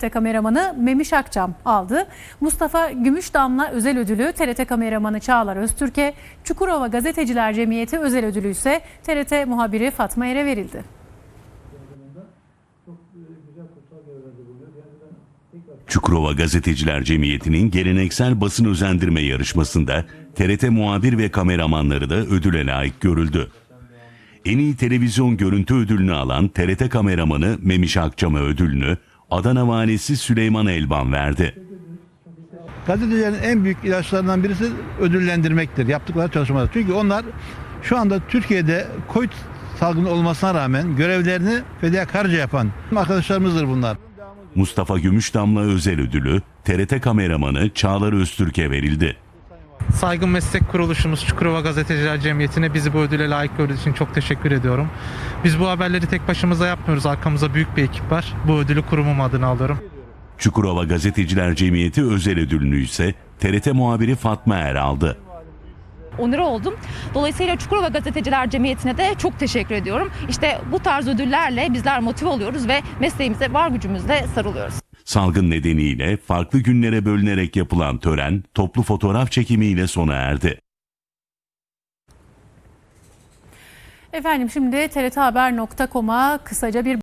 TRT kameramanı Memiş Akçam aldı. Mustafa Gümüşdamla özel ödülü TRT kameramanı Çağlar Öztürk'e, Çukurova Gazeteciler Cemiyeti özel ödülü ise TRT muhabiri Fatma Er'e verildi. Çukurova Gazeteciler Cemiyeti'nin geleneksel basın özendirme yarışmasında TRT muhabir ve kameramanları da ödüle layık görüldü. En iyi televizyon görüntü ödülünü alan TRT kameramanı Memiş Akçam'a ödülünü Adana Valisi Süleyman Elban verdi. Gazetecilerin en büyük ilaçlarından birisi ödüllendirmektir. Yaptıkları çalışmalar. Çünkü onlar şu anda Türkiye'de COVID salgını olmasına rağmen görevlerini fedakarca yapan arkadaşlarımızdır bunlar. Mustafa Gümüşdamla özel ödülü TRT kameramanı Çağlar Öztürk'e verildi. Saygın Meslek Kuruluşumuz Çukurova Gazeteciler Cemiyeti'ne bizi bu ödüle layık gördüğü için çok teşekkür ediyorum. Biz bu haberleri tek başımıza yapmıyoruz. Arkamızda büyük bir ekip var. Bu ödülü kurumum adına alıyorum. Çukurova Gazeteciler Cemiyeti özel ödülünü ise TRT muhabiri Fatma Er aldı. onur oldum. Dolayısıyla Çukurova Gazeteciler Cemiyeti'ne de çok teşekkür ediyorum. İşte bu tarz ödüllerle bizler motive oluyoruz ve mesleğimize var gücümüzle sarılıyoruz. Salgın nedeniyle farklı günlere bölünerek yapılan tören toplu fotoğraf çekimiyle sona erdi. Efendim şimdi TRThaber.com'a kısaca bir